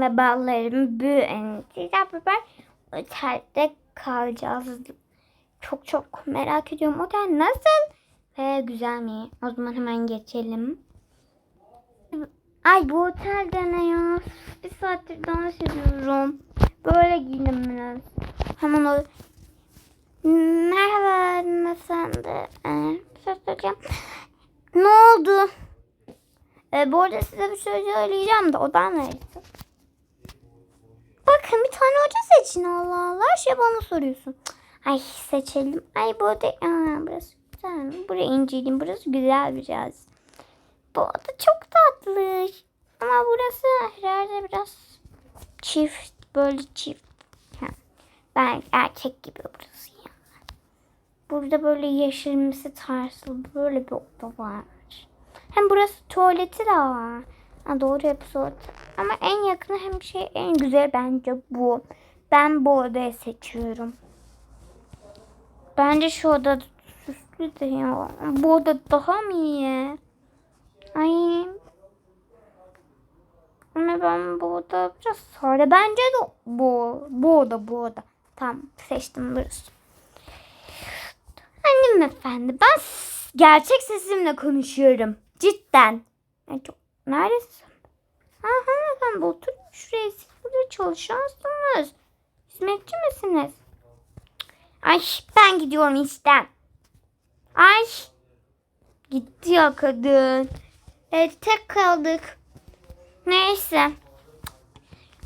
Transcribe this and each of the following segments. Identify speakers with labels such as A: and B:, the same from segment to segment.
A: ve ballarım büyüyünce beraber otelde kalacağız. Çok çok merak ediyorum. Otel nasıl ve güzel mi? O zaman hemen geçelim. Ay bu otelde ne ya? Bir saattir dans ediyorum. Böyle giyinim biraz. Hemen o... Merhaba hanımefendi. Ee, bir şey söyleyeceğim. Ne oldu? Ee, bu arada size bir şey söyleyeceğim de odan neresi? Bakın bir tane hoca seçin Allah Allah. Şey bana soruyorsun. Ay seçelim. Ay bu oda... Aa, burası güzel. Buraya inceleyeyim. Burası güzel biraz. Bu oda çok tatlı. Ama burası herhalde biraz çift. Böyle çift. Ha. Ben erkek gibi burası yani. Burada böyle yeşilimsi tarzı böyle bir oda var. Hem burası tuvaleti de var. Ha, doğru hepsi orada. Ama en yakını hem şey en güzel bence bu. Ben bu odayı seçiyorum. Bence şu oda süslü de ya. Bu oda daha mı iyi? Ay. Ama ben bu oda biraz sade. Bence de bu. Bu oda bu oda. Tamam seçtim burası. Hanımefendi ben s- gerçek sesimle konuşuyorum. Cidden. Ay, çok, neredesin? Ha hanımefendi oturun şuraya. Siz burada çalışansınız. Hizmetçi misiniz? Ay ben gidiyorum işten. Ay. Gitti ya kadın. Evet tek kaldık. Neyse.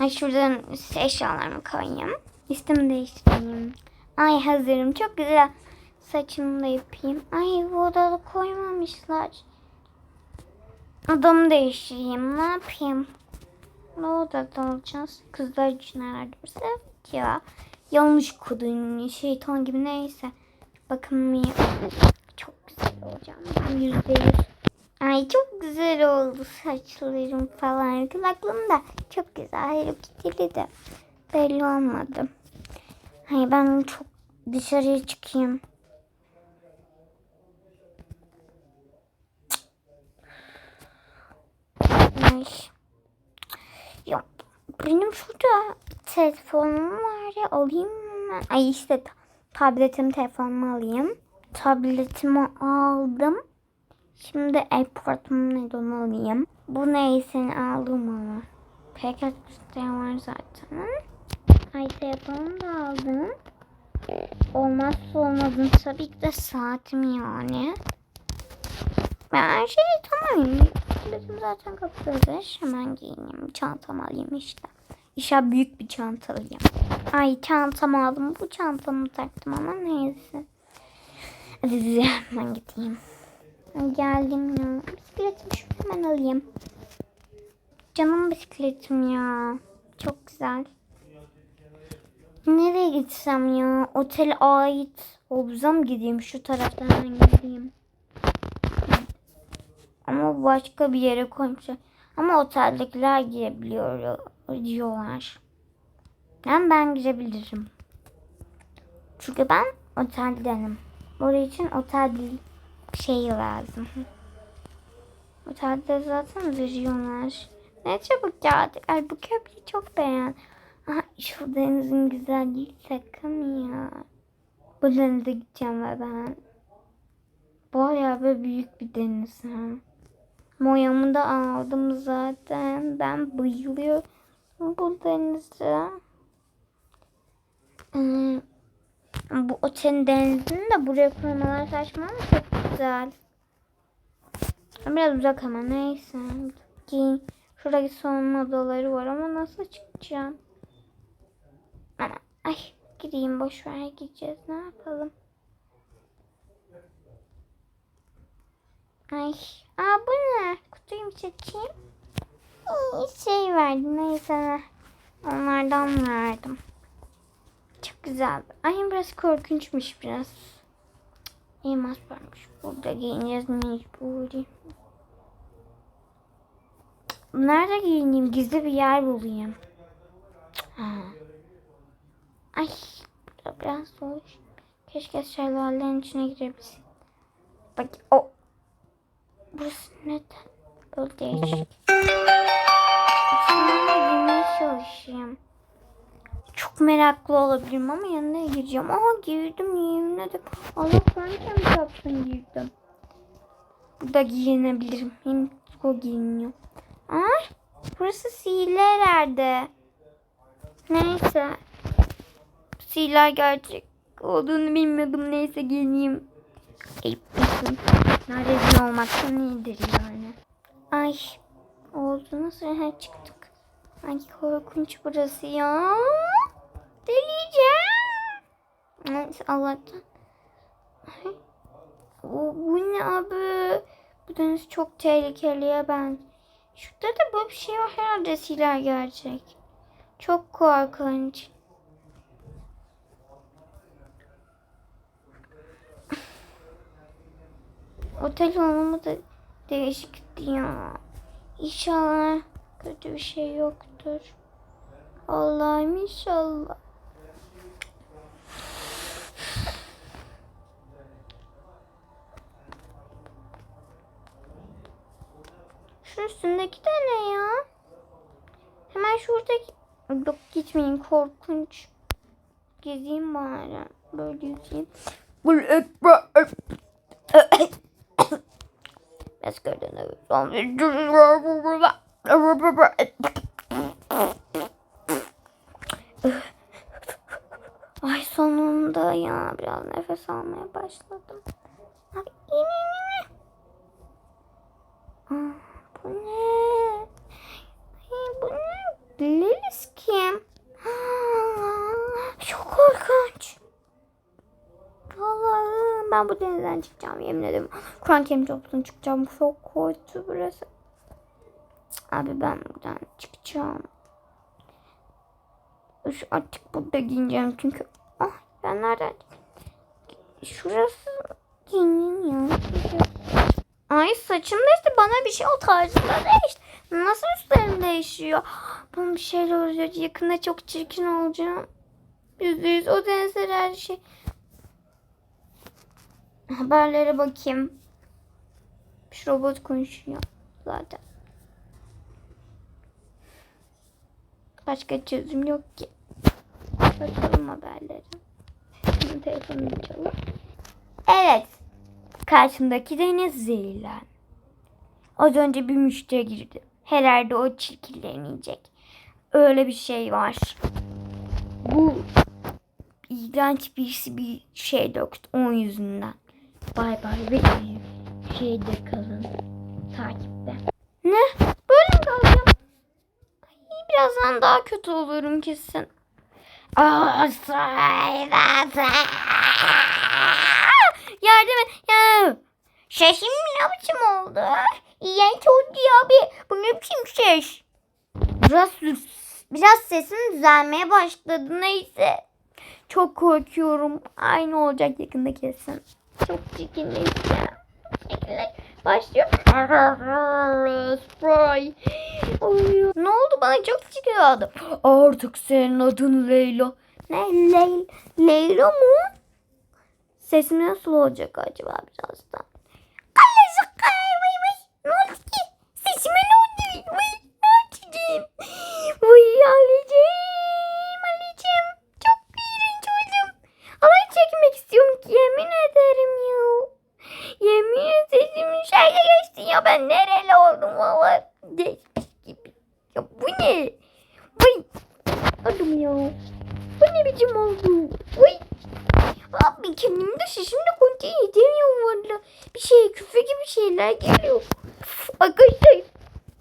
A: Ay şuradan eşyalarımı koyayım. Üstümü değiştireyim. Ay hazırım. Çok güzel. Saçımı da yapayım. Ay bu odada koymamışlar. Adamı değiştireyim. Ne yapayım? Ne odada olacağız? Kızlar için herhalde. Evet ya. Yanlış kodun şeytan gibi neyse. Bakın? Çok güzel olacağım. Yüzde yüz. Ay çok güzel oldu saçlarım falan. Kulaklığım da çok güzel. Hello Kitty'li de belli olmadı. Ay ben çok dışarıya çıkayım. Ay. Ya benim şurada telefonum var ya alayım mı? Ay işte ta- tabletim telefonumu alayım. Tabletimi aldım. Şimdi airportumu neydi onu alayım. Bu neyse aldım ama. Pek isteyen var zaten. Ay telefonumu da aldım. Olmazsa olmazım tabii ki de saatim yani. Ben her şeyi tamam. Tabletim zaten kapıdadır. Hemen giyineyim. Çantamı alayım işte. İşe büyük bir çanta alayım. Ay çantamı aldım. Bu çantamı taktım ama neyse. Hadi hemen gideyim. Geldim ya. Bisikletimi şu hemen alayım. Canım bisikletim ya. Çok güzel. Nereye gitsem ya? Otele ait havuza mı gideyim? Şu taraftan gideyim. Ama başka bir yere koymuşlar. Ama oteldekiler girebiliyor diyorlar. Ben ben girebilirim. Çünkü ben oteldenim. Oraya için otel değil şey lazım. Otelde zaten veriyorlar. Ne çabuk geldik. Ay bu köprüyü çok beğen. Aha, şu denizin güzelliği sakın ya. Bu denize gideceğim ben. Bayağı böyle büyük bir deniz. Ha. Moyamı da aldım zaten. Ben bayılıyorum bu denize. Hmm, bu otelin denizini de buraya koymalar saçma ama çok güzel. Biraz uzak ama neyse. Ki şuradaki soğunma odaları var ama nasıl çıkacağım? Ama ay gireyim boş ver gideceğiz ne yapalım? Ay aa bu ne? Kutuyu çekeyim? İyi şey verdim neyse. Onlardan verdim. Çok güzel. Ay biraz korkunçmuş biraz. Elmas varmış. Burada giyineceğiz mecburi. Nerede giyineyim? Gizli bir yer bulayım. Ha. Ay biraz zor. Keşke şelalelerin içine girebilsin. Bak o. Burası neden? Böyle değişik. Sonra güneş meraklı olabilirim ama yanına gireceğim. Aha girdim yemin ederim. Allah Kur'an yapsın girdim. Burada giyinebilirim. Hem o giyiniyor. Ay burası sihirli herhalde. Neyse. Sihirler gerçek olduğunu bilmiyordum. Neyse giyineyim. Mısın? Rezil olmaktan iyidir yani. Ay oldu nasıl her çıktık. Ay korkunç burası ya. Deliyeceğim. Neyse Allah'tan. Ay, o, bu ne abi? Bu deniz çok tehlikeliye ben. Şurada da böyle bir şey var herhalde silah gerçek. Çok korkunç. Otel olmamı da değişikti ya. İnşallah kötü bir şey yoktur. Allah'ım inşallah. Şu üstündeki de ne ya? Hemen şuradaki... Yok gitmeyin korkunç. Gezeyim bari. Böyle yüzeyim. To Ay sonunda ya biraz nefes almaya başladım. Ay in in. Ah, bu ne? Ay, bu ne? Lilis kim? Çok korkunç. Ben bu denizden çıkacağım yemin ederim. Kur'an kerim toplusun çıkacağım. Çok kötü burası. Abi ben buradan çıkacağım. Üş, artık burada giyineceğim çünkü. Ah ben nereden? Şurası giyineyim ya. Ay saçım değişti bana bir şey o tarzında değişti. Nasıl üstlerim değişiyor? Bana bir şeyler oluyor. Yakında çok çirkin olacağım. Yüzde yüz o denizler her şey. Haberlere bakayım. Şu robot konuşuyor zaten. Başka çözüm yok ki. Bakalım haberlere. Şimdi telefonumu çalalım. Evet. Karşımdaki deniz zehirlen. Az önce bir müşteri girdi. Herhalde o çirkinlenecek. Öyle bir şey var. Bu iğrenç birisi bir şey döktü onun yüzünden. Bay bay ve şeyde kalın. Takipte. Ne? Böyle mi kalacağım? Ay, birazdan daha kötü olurum kesin. Yardım et. Ya. Sesim ne biçim oldu? İğrenç oldu ya abi. Bu ne biçim ses? Biraz, biraz sesim düzelmeye başladı. Neyse. Çok korkuyorum. Aynı olacak yakında kesin. Çok çirkinleşeceğim. Çirkinleş. Başlıyor. Spray. Ay, ne oldu bana çok çirkin oldu. Artık senin adın Leyla. Ne Leyla? Leyla mı? Sesim nasıl olacak acaba birazdan? Allah'ım vay vay. Ne oldu ki? Sesime ne oldu? Vay ne yapacağım? Vay Ali'ciğim. Ali'ciğim. Çok iğrenç oldum. Alay çekmek istiyorum ki yemin ederim ya. Yemin ederim şöyle geçti ya ben nereli oldum valla. Geçmiş gibi. Ya bu ne? Vay. Adım ya. Bu ne biçim oldu? Vay. Abi kendimde sesimle kontrol edemiyorum valla. Bir şey küfür gibi şeyler geliyor. Arkadaşlar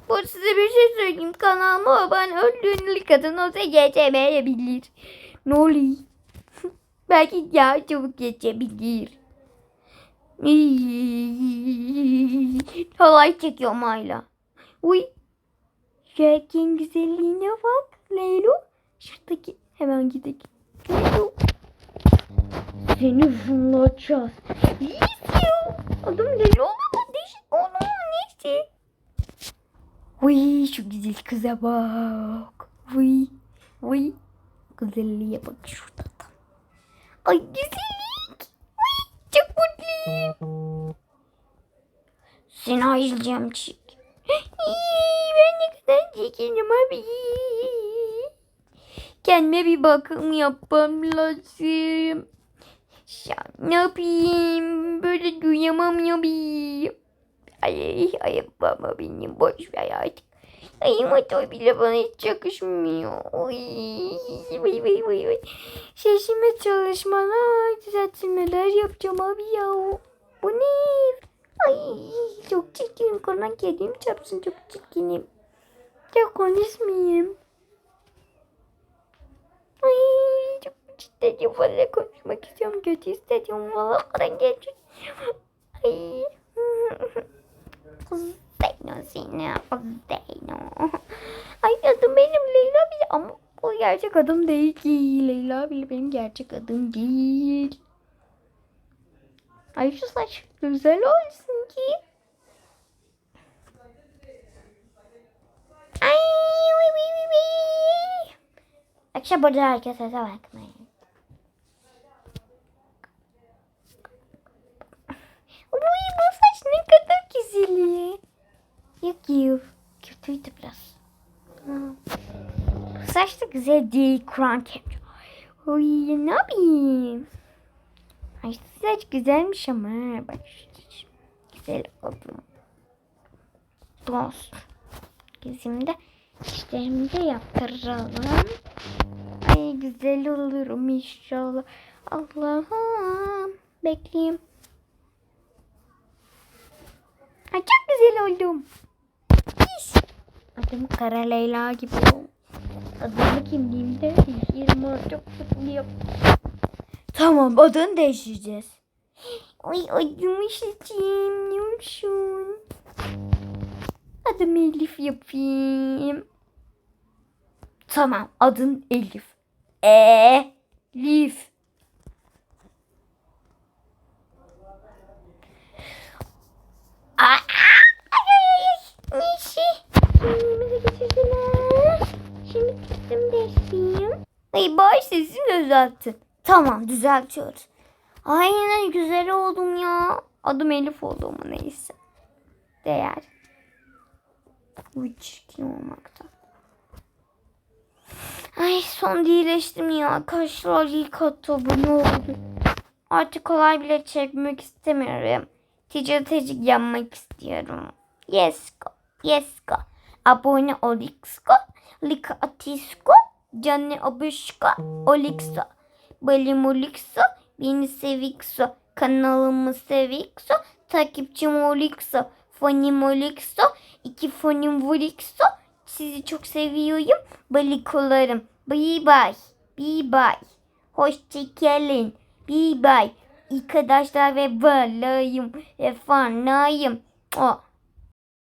A: bu size bir şey söyleyeyim. Kanalıma abone öldüğünü kadın olsa geçemeyebilir. Ne oluyor? Belki daha çabuk geçebilir. Halay çekiyorum hala. Uy. Şerkin güzelliğine bak Leylo. Şuradaki hemen gidelim. Leylo. Seni ya. Adım Leylo neyse. Uy şu güzel kıza bak. Uy. Uy. Güzelliğe bak şurada da. Ay güzellik. Uy çok mutluyum. Seni ayılacağım çik. Ben ne kadar çekinim abi. Kendime bir bakım yapmam lazım. Ya ne yapayım? Böyle duyamam ya bir. Ay ay baba benim boş ver artık. Ay motor bile bana hiç yakışmıyor. Oy, vay vay vay vay. Sesime çalışmalar, düzeltmeler yapacağım abi ya. Bu ne? Ay çok çirkinim. Kurban kedim çarpsın çok çirkinim. Ya konuşmayayım. Ay çok cidden fazla konuşmak istiyorum. Kötü hissediyorum. Valla kadar genç. Ay. Zeyno. Kız Zeyno. Ay adım benim Leyla bile ama o gerçek adım değil ki. Leyla bile benim gerçek adım değil. Ay şu saç güzel olsun ki. Ay vay vay vay vay. Akşam burada herkese bakmayın. Uy bu saç ne kadar güzel. Yok. Kötüydü biraz. Saç da güzel değil. Kur'an kemer. Uy ne yapayım? Ay saç güzelmiş ama. Bak. Güzel oldu. Dost. Gözümde işlerimi de yaptıralım. Ay güzel olurum inşallah. Allah'ım. Bekleyeyim. Ay çok güzel oldum. Adım Kara Leyla gibi. Adımı kimliğimde değiştirim artık mutluyum. Tamam adını değiştireceğiz. Ay adımı seçeyim. Ne olsun? Adımı Elif yapayım. Tamam adın Elif. Elif. Ay, ay, ay, ay, Neyse. Kimliğimizi getirdiler. Gittim değiştireyim. Ay bari sesini düzelttin. Tamam düzeltiyoruz. Aynen güzel oldum ya. Adım Elif oldu ama neyse. Değer. Bu çirkin olmakta. Ay son iyileştim ya. Kaşlar ilk bu ne oldu? Artık kolay bile çekmek istemiyorum. Ticari tecik yapmak istiyorum. Yes go. Yes go. Abone oliksko. Lika atisko. Canne abuşko. Olikso. Belim olikso. Beni sevikso. Kanalımı sevikso. Takipçim olikso. Fonim olikso. İki fonim volikso. Sizi çok seviyorum. Balikolarım. Bye bye. Bye bye. Hoşçakalın. Bye bye. Arkadaşlar ve balayım. Efendim. Oh.